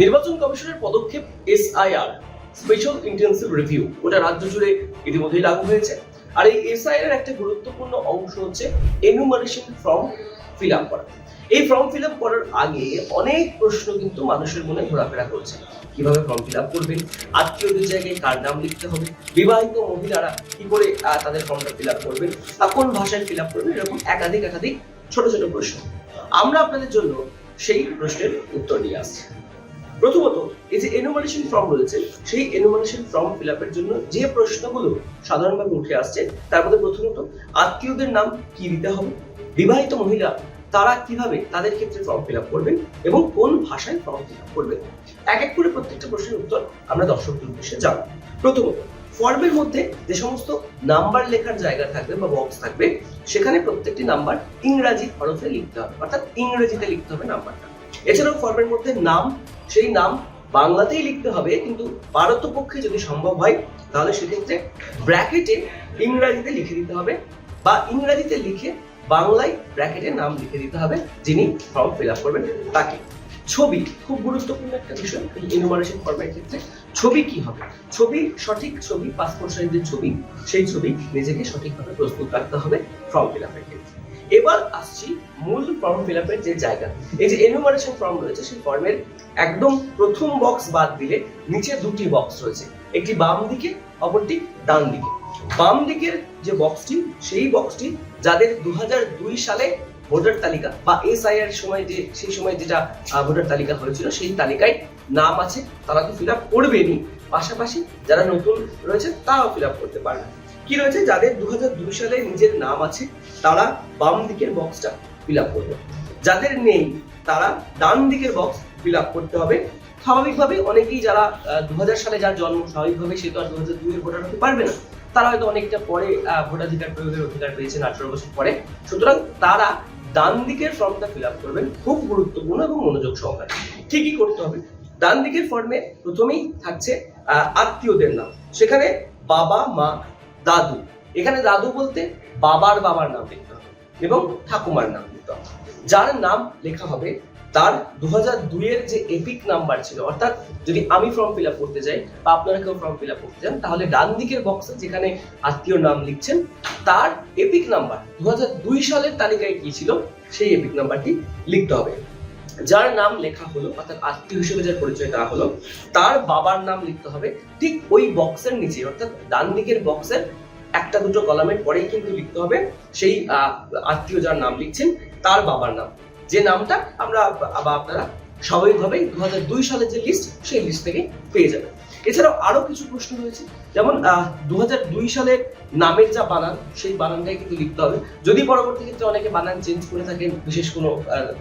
নির্বাচন কমিশনের পদক্ষেপ এসআইআর স্পেশাল ইন্টেন্সিভ রিভিউ ওটা রাজ্য জুড়ে ইতিমধ্যেই লাগু হয়েছে। আর এই এসআইআর এর একটা গুরুত্বপূর্ণ অংশ হচ্ছে এনুমারেশন ফর্ম ফিল আপ করা। এই ফর্ম ফিল আপ করার আগে অনেক প্রশ্ন কিন্তু মানুষের মনে ঘোরাফেরা করছে। কীভাবে ফর্ম ফিল আপ করবেন? আত্মীয়দের জায়গায় কার নাম লিখতে হবে? বিবাহিত মহিলারা কি করে তাদের ফর্মটা ফিল আপ করবেন? আর কোন ভাষায় ফিল আপ করবেন? এরকম একাধিক একাধিক ছোট ছোট প্রশ্ন। আমরা আপনাদের জন্য সেই প্রশ্নের উত্তর নিয়ে আসছি। প্রথমত, এই যে এনুমারেশন ফর্ম রয়েছে, সেই এনুমারেশন ফর্ম ফিল আপের জন্য যে প্রশ্নগুলো সাধারণভাবে উঠে আসছে, তার মধ্যে প্রথমত, আত্মীয়দের নাম কি দিতে হবে? বিবাহিত মহিলা, তারা কীভাবে তাদের ক্ষেত্রে ফর্ম ফিল আপ করবেন এবং কোন ভাষায় ফর্ম ফিল আপ করবেন? এক এক করে প্রত্যেকটা প্রশ্নের উত্তর আমরা দর্শকদের উদ্দেশ্যে জানব। প্রথমত ফর্মের মধ্যে যে সমস্ত নাম্বার লেখার জায়গা থাকবে বা বক্স থাকবে, সেখানে প্রত্যেকটি নাম্বার ইংরাজি হরফে লিখতে হবে, অর্থাৎ ইংরেজিতে লিখতে হবে নাম্বারটা এছাড়াও ফর্মের মধ্যে নাম সেই নাম বাংলাতেই লিখতে হবে, কিন্তু পারতপক্ষে যদি সম্ভব হয়, তাহলে সেক্ষেত্রে ব্র্যাকেটে ইংরাজিতে লিখে দিতে হবে বা ইংরাজিতে লিখে বাংলায় ব্র্যাকেটে নাম লিখে দিতে হবে, যিনি ফর্ম ফিল আপ করবেন তাকে। ছবি, খুব গুরুত্বপূর্ণ একটা বিষয় ইনুমারেশন ফর্মের ক্ষেত্রে ছবি কি হবে? ছবি, সঠিক ছবি পাসপোর্ট সাইজের ছবি, সেই ছবি নিজেকে সঠিকভাবে প্রস্তুত রাখতে হবে ফর্ম ফিল আপের ক্ষেত্রে। এবার আসছি মূল ফর্ম ফিল আপের যে জায়গা। এই যে এনুমারেশন ফর্ম রয়েছে, সেই ফর্মের একদম প্রথম বক্স বাদ দিলে নিচে দুটি বক্স রয়েছে। একটি বাম দিকে, অপরটি ডান দিকে। বাম দিকের যে বক্সটি সেই বক্সটি যাদের দু হাজার দুই সালে ভোটার তালিকা বা এসআইআর সময় যে, সেই সময় যেটা ভোটার তালিকা হয়েছিল, সেই তালিকায় নাম আছে, তারা তো ফিল আপ করবেনই। পাশাপাশি যারা নতুন রয়েছে, তারাও ফিল আপ করতে পারবে কি রয়েছে? যাদের দু হাজার দুই সালে নিজের নাম আছে, তারা বাম দিকের বক্সটা ফিল আপ করবে। যাদের নেই, তারা ডান দিকের বক্স ফিল আপ করতে হবে। স্বাভাবিকভাবে অনেকেই যারা দু সালে যার জন্ম, স্বাভাবিকভাবে সে তো আর দু হাজার দুইয়ের ভোটার হতে পারবে না। তারা হয়তো অনেকটা পরে ভোটাধিকার প্রয়োগের অধিকার পেয়েছেন আঠারো বছর পরে। সুতরাং তারা ডান দিকের ফর্মটা ফিল আপ করবেন খুব গুরুত্বপূর্ণ এবং মনোযোগ সহকারে। কি কি করতে হবে। ডান দিকের ফর্মে প্রথমেই থাকছে আত্মীয়দের নাম। সেখানে বাবা, মা দাদু। এখানে দাদু বলতে বাবার বাবার নাম লিখতে হবে এবং ঠাকুমার নাম লিখতে হবে। যার নাম লেখা হবে, তার দু হাজার দুইয়ের যে এপিক নাম্বার ছিল, অর্থাৎ যদি আমি ফর্ম ফিল আপ করতে যাই বা আপনারা কেউ ফর্ম ফিল আপ করতে চান তাহলে ডান দিকের বক্সে যেখানে আত্মীয় নাম লিখছেন, তার এপিক নাম্বার দু হাজার দুই সালের তালিকায় কি ছিল, সেই এপিক নাম্বারটি লিখতে হবে। যার নাম লেখা হলো, অর্থাৎ আত্মীয় হিসেবে যার পরিচয় দেওয়া হলো, তার বাবার নাম লিখতে হবে ঠিক ওই বক্সের নিচে, অর্থাৎ ডান দিকের বক্সের একটা দুটো কলামের পরেই কিন্তু লিখতে হবে সেই আত্মীয় যার নাম লিখছেন, তার বাবার নাম। যে নামটা আমরা আবার আপনারা স্বাভাবিকভাবেই দু হাজার দুই সালের যে লিস্ট সেই লিস্ট থেকে পেয়ে যাবেন। এছাড়াও আরও কিছু প্রশ্ন রয়েছে। যেমন দু হাজার দুই সালের নামের যা বানান, সেই বানানটাই কিন্তু লিখতে হবে। যদি পরবর্তী ক্ষেত্রে অনেকে বানান চেঞ্জ করে থাকেন, বিশেষ কোনো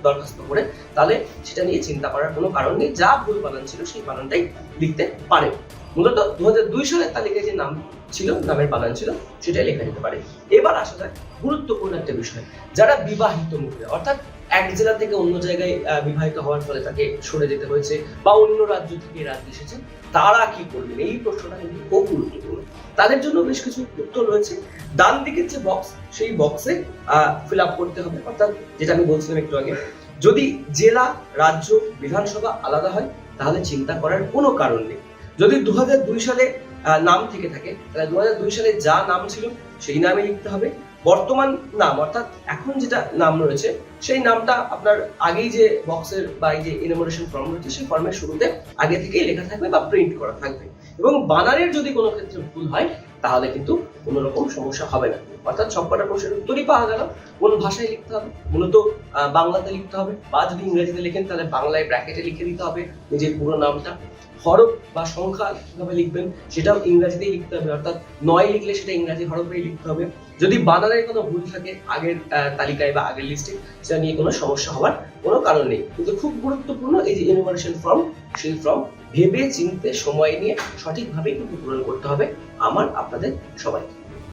দরখাস্ত করে, তাহলে সেটা নিয়ে চিন্তা করার কোনো কারণ নেই। যা ভুল বানান ছিল, সেই বানানটাই লিখতে পারে মূলত দু হাজার দুই সালের তালিকায় যে নাম ছিল, নামের বানান ছিল, সেটাই লেখা যেতে পারে। এবার আসা যাক গুরুত্বপূর্ণ একটা বিষয়, যারা বিবাহিত মহিলা, অর্থাৎ এক জেলা থেকে অন্য জায়গায় বিবাহিত হওয়ার ফলে তাকে সরে যেতে হয়েছে বা অন্য রাজ্য থেকে রাজ্যে এসেছেন তারা কি করবেন? এই প্রশ্নটা কিন্তু খুব গুরুত্বপূর্ণ। তাদের জন্য বেশ কিছু উত্তর রয়েছে। ডান দিকের যে বক্স সেই বক্সে ফিল আপ করতে হবে। অর্থাৎ যেটা আমি বলছিলাম একটু আগে, যদি জেলা, রাজ্য, বিধানসভা আলাদা হয়, তাহলে চিন্তা করার কোনো কারণ নেই। যদি দু সালে নাম থেকে থাকে, তাহলে দু সালে যা নাম ছিল, সেই নামে লিখতে হবে। বর্তমান নাম, অর্থাৎ এখন যেটা নাম রয়েছে, সেই নামটা আপনার আগেই যে বক্সের বা এই যে ইনোমোরেশন ফর্ম রয়েছে, সেই ফর্মের শুরুতে আগে থেকেই লেখা থাকবে বা প্রিন্ট করা থাকবে। এবং বানানের যদি কোনো ক্ষেত্রে ভুল হয়, তাহলে কিন্তু কোনো রকম সমস্যা হবে না। অর্থাৎ সবকটা প্রশ্নের উত্তরই পাওয়া গেল। কোন ভাষায় লিখতে হবে? মূলত বাংলাতে লিখতে হবে। বা যদি ইংরেজিতে লেখেন, তাহলে বাংলায় ব্র্যাকেটে লিখে দিতে হবে নিজের পুরো নামটা। হরফ বা সংখ্যা কীভাবে লিখবেন সেটাও ইংরাজিতেই লিখতে হবে, অর্থাৎ নয় লিখলে সেটা ইংরাজি হরফেই লিখতে হবে। যদি বানানের কোনো ভুল থাকে আগের তালিকায় বা আগের লিস্টে সেটা নিয়ে কোনো সমস্যা হওয়ার কোনো কারণ নেই। কিন্তু খুব গুরুত্বপূর্ণ এই যে ইনোভেশন ফর্ম সেই ফর্ম ভেবে চিনতে সময় নিয়ে সঠিকভাবে কিন্তু পূরণ করতে হবে। আমার, আপনাদের, সবাইকে।